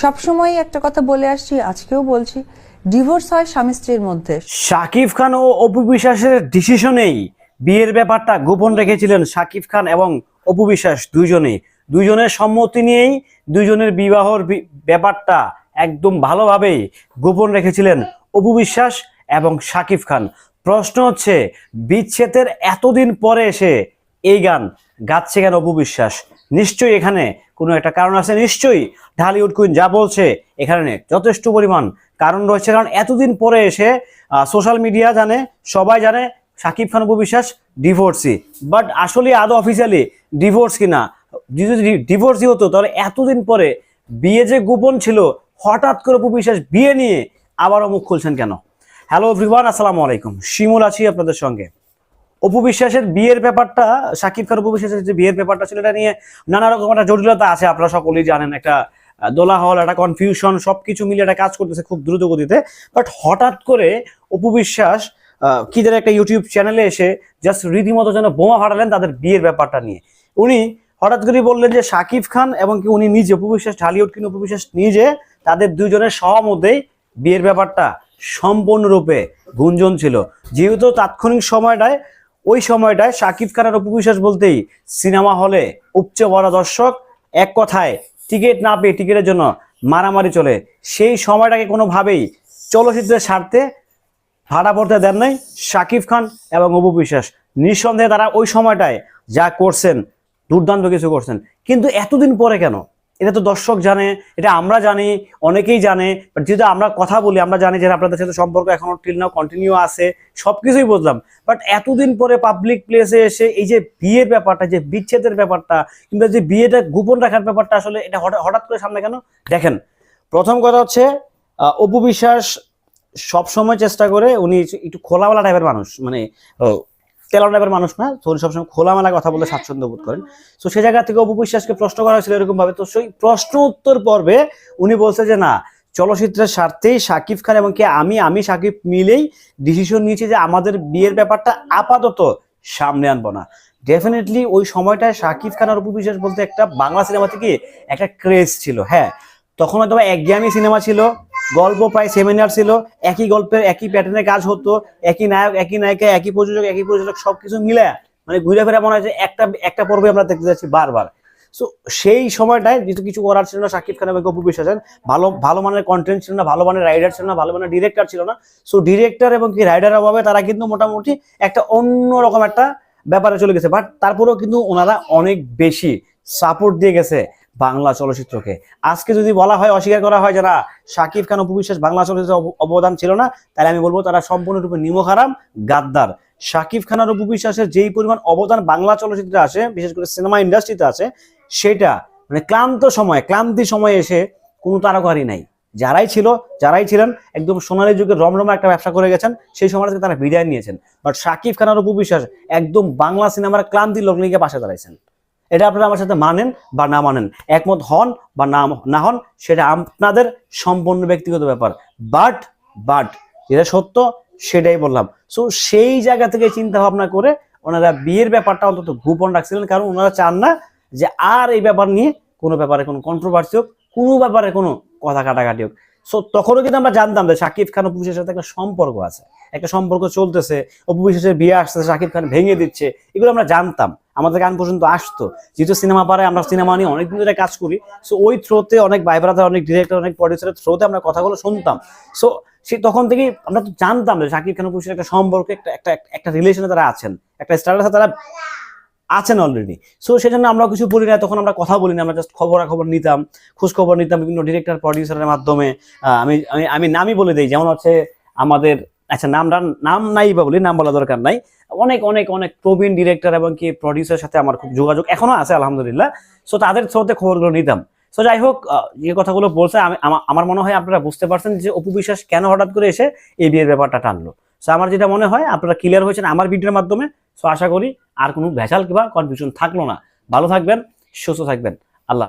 সবসময় একটা কথা বলে আসছি, আজকেও বলছি ডিভোর্স হয় স্বামী স্ত্রীর মধ্যে। শাকিব খান ও অপু বিশ্বাসের ডিসিশনেই বিয়ের ব্যাপারটা গোপন রেখেছিলেন শাকিব খান এবং অপু বিশ্বাস দুইজনেই। দুইজনের সম্মতি নিয়েই দুজনের বিবাহর ব্যাপারটা একদম ভালোভাবেই গোপন রেখেছিলেন অপু বিশ্বাস এবং শাকিব খান। প্রশ্ন হচ্ছে, বিচ্ছেদের এতদিন পরে এসে এই গান গাচ্ছে কেন অপু বিশ্বাস? নিশ্চয়ই এখানে কোনো একটা কারণ আছে। নিশ্চয়ই ঢালিউড কুইন যা বলছে এখানে যথেষ্ট পরিমাণ কারণ রয়েছে। কারণ এতদিন পরে এসে সোশ্যাল মিডিয়া জানে, সবাই জানে সাকিব খান বিশ্বাস ডিভোর্সি। বাট আসলে আদৌ অফিসিয়ালি ডিভোর্স কিনা? যদি ডিভোর্সই হতো, তাহলে এতদিন পরে বিয়ে যে গোপন ছিল, হঠাৎ করে বিশ্বাস বিয়ে নিয়ে আবারও মুখ খুলছেন কেন? হ্যালো এভরিওয়ান, আসসালামু আলাইকুম। শিমুল আছি আপনাদের সঙ্গে। অপু বিশ্বাসের বিয়ের ব্যাপারটা, সাকিব খান অপু বিশ্বাসের যে বিয়ের ব্যাপারটা ছিল, এটা নিয়ে নানা রকম একটা জটিলতা আছে, আপনারা সকলেই জানেন, একটা দোলাহল, একটা কনফিউশন সবকিছু মিলে একটা কাজ করতেছে খুব দ্রুত গতিতে। বাট হঠাৎ করে অপু বিশ্বাস কি যেন একটা ইউটিউব চ্যানেলে এসে জাস্ট রীতিমতো যেন বোমা ফাটালেন তাদের বিয়ের ব্যাপারটা নিয়ে। উনি হঠাৎ করে বললেন যে, সাকিব খান এবং কি উনি নিজে, অপু বিশ্বাস, ঢালিউড কিন অপু বিশ্বাস নিজে তাদের দুজনের সহমতেই বিয়ের ব্যাপারটা সম্পূর্ণরূপে গুঞ্জন ছিল। যেহেতু তাৎক্ষণিক সময়টায় ওই সময়টায় সাকিব খানের অপু বিশ্বাস বলতেই সিনেমা হলে উপচে পড়া দর্শক এক কথায় টিকিট না পেয়ে টিকিটের জন্য মারামারি চলে। সেই সময়টাকে কোনোভাবেই চলচ্চিত্রের স্বার্থে ভাড়া পড়তে দেন নাই সাকিব খান এবং অপু বিশ্বাস নিঃসন্দেহে তারা ওই সময়টায় যা করছেন, দুর্দান্ত কিছু করছেন। কিন্তু এতদিন পরে কেন? এটা তো দর্শক জানে, এটা আমরা জানি, অনেকেই জানে বাট যেহেতু আমরা কথা বলি, আমরা জানি যে আপনাদের সাথে সম্পর্ক এখনও টিল নাও কন্টিনিউ আছে, সবকিছুই বুঝলাম। বাট এতদিন পরে পাবলিক প্লেসে এসে এই যে বিয়ের ব্যাপারটা, যে বিচ্ছেদের ব্যাপারটা, কিংবা যে বিয়েটা গোপন রাখার ব্যাপারটা, আসলে এটা হঠাৎ করে সামনে কেন? দেখেন, প্রথম কথা হচ্ছে অপু বিশ্বাস সবসময় চেষ্টা করে উনি একটু খোলামেলা টাইপের মানুষ মানে তেলা টাইপের মানুষ না উনি সবসময় খোলামেলা কথা বলে স্বাচ্ছন্দ্য বোধ করেন। তো সে জায়গা থেকে অপু বিশ্বাসকে প্রশ্ন করা হয়েছিল এরকম ভাবে তো সেই প্রশ্ন উত্তর পর্বে উনি বলছে যে, না, চলচ্চিত্রের স্বার্থেই সাকিব খান এবং কি আমি আমি সাকিব মিলেই ডিসিশন নিয়েছি যে আমাদের বিয়ের ব্যাপারটা আপাতত সামনে আনব না। ডেফিনেটলি ওই সময়টায় সাকিব খান আর অপু বিশ্বাস বলতে একটা বাংলা সিনেমা থেকে একটা ক্রেজ ছিল হ্যাঁ। তখন হয়তো একঘেয়েমি সিনেমা ছিল গল্প প্রায় সেমিনার ছিল, একই গল্পের, একই প্যাটার্নে কাজ হতো, একই নায়ক, একই নায়িকা, একই প্রযোজক একই প্রযোজক, সবকিছু মিলে মানে ঘুরে ফিরে মনে হয় যে একটা একটা পর্বে আমরা দেখতে যাচ্ছি বারবার। সো সেই সময়টায় যেহেতু কিছু করার ছিল না, সাকিব খান এবং অপু বিশ্বাসের ভালো ভালো মানের কন্টেন্ট ছিল না, ভালো মানের রাইডার ছিল না, ভালো মানের ডিরেক্টর ছিল না। সো ডিরেক্টর এবং কি রাইডার অভাবে তারা কিন্তু মোটামুটি একটা অন্য রকম একটা ব্যাপারে চলে গেছে। বাট তারপরেও কিন্তু ওনারা অনেক বেশি সাপোর্ট দিয়ে গেছে। বাংলা চলচ্চিত্রকে। আজকে যদি বলা হয়, অস্বীকার করা হয় যারা সাকিব খান অপু বিশ্বাস বাংলা চলচ্চিত্রে অবদান ছিল না, তাহলে আমি বলব তারা সম্পূর্ণরূপে নিমখারাম গাদ্দার। সাকিব খান আর অপু বিশ্বাসের যেই পরিমাণ অবদান বাংলা চলচ্চিত্রে আসে, বিশেষ করে সিনেমা ইন্ডাস্ট্রিতে আছে, সেটা মানে ক্লান্ত সময়, ক্লান্তি সময়ে এসে কোনো তারকারই নাই। যারাই ছিল, যারাই ছিলেন, একদম সোনালী যুগের রমরমা একটা ব্যবসা করে গেছেন, সেই সময় থেকে তারা বিদায় নিয়েছেন। বাট সাকিব খান আর অপু বিশ্বাস একদম বাংলা সিনেমার ক্লান্তি লগ্নিকে পাশে দাঁড়াইছেন। এটা আপনারা আমার সাথে মানেন বা না মানেন, একমত হন বা না না হন, সেটা আপনাদের সম্পূর্ণ ব্যক্তিগত ব্যাপার। বাট বাট যেটা সত্য সেটাই বললাম। সো সেই জায়গা থেকে চিন্তা ভাবনা করে ওনারা বিয়ের ব্যাপারটা অন্তত গোপন রাখছিলেন, কারণ ওনারা চান না যে আর এই ব্যাপার নিয়ে কোনো ব্যাপারে কোনো কন্ট্রোভার্সি হোক, কোনো ব্যাপারে কোনো কথা কাটাকাটি হোক। সো তখনও কিন্তু আমরা জানতাম যে সাকিব খান অপু সাথে একটা সম্পর্ক আছে। একটা সম্পর্ক চলতেছে, অপু বিয়ে আসতেছে, সাকিব খান ভেঙে দিচ্ছে, এগুলো আমরা জানতাম। আমাদের গান পর্যন্ত আসতো। যেহেতু সিনেমা পারে আমরা সিনেমা নিয়ে অনেকদিন ধরে কাজ করি সো ওই থ্রোতে অনেক ভাই ব্রাদার অনেক ডিরেক্টর অনেক প্রডিউসারের থ্রোতে আমরা কথাগুলো শুনতাম। সো সে তখন থেকেই আমরা তো জানতাম যে সাকিব খান অপুর একটা সম্পর্ক একটা একটা একটা রিলেশনে তারা আছেন, একটা স্টারের তারা আছেন অলরেডি সো সেজন্য আমরা কিছু বলি না, তখন আমরা কথা বলি না আমরা জাস্ট খবরাখবর নিতাম খোঁজ খবর নিতাম বিভিন্ন ডিরেক্টর প্রডিউসারের মাধ্যমে। আমি আমি নামই বলে দিই, যেমন হচ্ছে আমাদের আচ্ছা নামটা নাম নাই বা বলি, নাম বলা দরকার নাই। অনেক অনেক অনেক প্রবীণ ডিরেক্টর এবং কি প্রডিউসারের সাথে আমার খুব যোগাযোগ এখনও আছে, আলহামদুলিল্লাহ। সো তাদের থ্রোতে খবরগুলো নিতাম। সো যাই হোক যে কথাগুলো বলছে, আমি আমার মনে হয় আপনারা বুঝতে পারছেন যে অপু বিশ্বাস কেন হঠাৎ করে এসে এই বিয়ের ব্যাপারটা টানলো। সো আমার যেটা মনে হয়, আপনারা ক্লিয়ার হয়েছেন আমার ভিডিওর মাধ্যমে। সো আশা করি আর কোনো ভেজাল কিংবা কনফিউশন থাকল না। ভালো থাকবেন, সুস্থ থাকবেন।